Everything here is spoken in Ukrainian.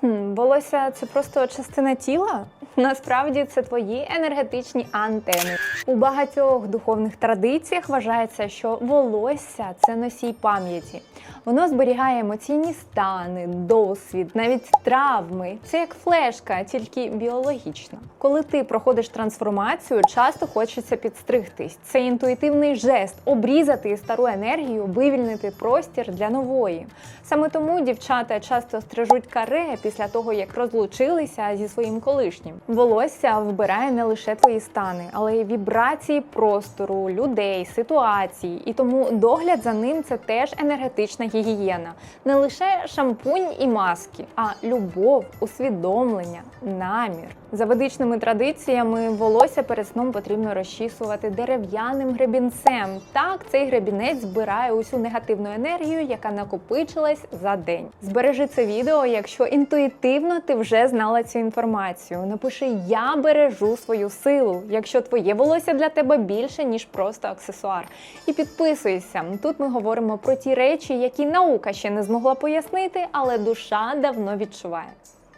Хм, волосся це просто частина тіла? Насправді це твої енергетичні антени. У багатьох духовних традиціях вважається, що волосся це носій пам'яті. Воно зберігає емоційні стани, досвід, навіть травми. Це як флешка, тільки біологічна. Коли ти проходиш трансформацію, часто хочеться підстригтись. Це інтуїтивний жест обрізати стару енергію, вивільнити простір для нової. Саме тому дівчата часто стрижуть каре після того, як розлучилися зі своїм колишнім. Волосся вбирає не лише твої стани, але й вібрації простору, людей, ситуацій. І тому догляд за ним це теж енергетична гігієна. Не лише шампунь і маски, а любов, усвідомлення, намір. За ведичними традиціями волосся перед сном потрібно розчісувати дерев'яним гребінцем. Так, цей гребінець збирає усю негативну енергію, яка накопичилась за день. Збережи це відео, якщо інтуїтивно ти вже знала цю інформацію. Напиши Я бережу свою силу, якщо твоє волосся для тебе більше, ніж просто аксесуар. І підписуйся. Тут ми говоримо про ті речі, які наука ще не змогла пояснити, але душа давно відчуває.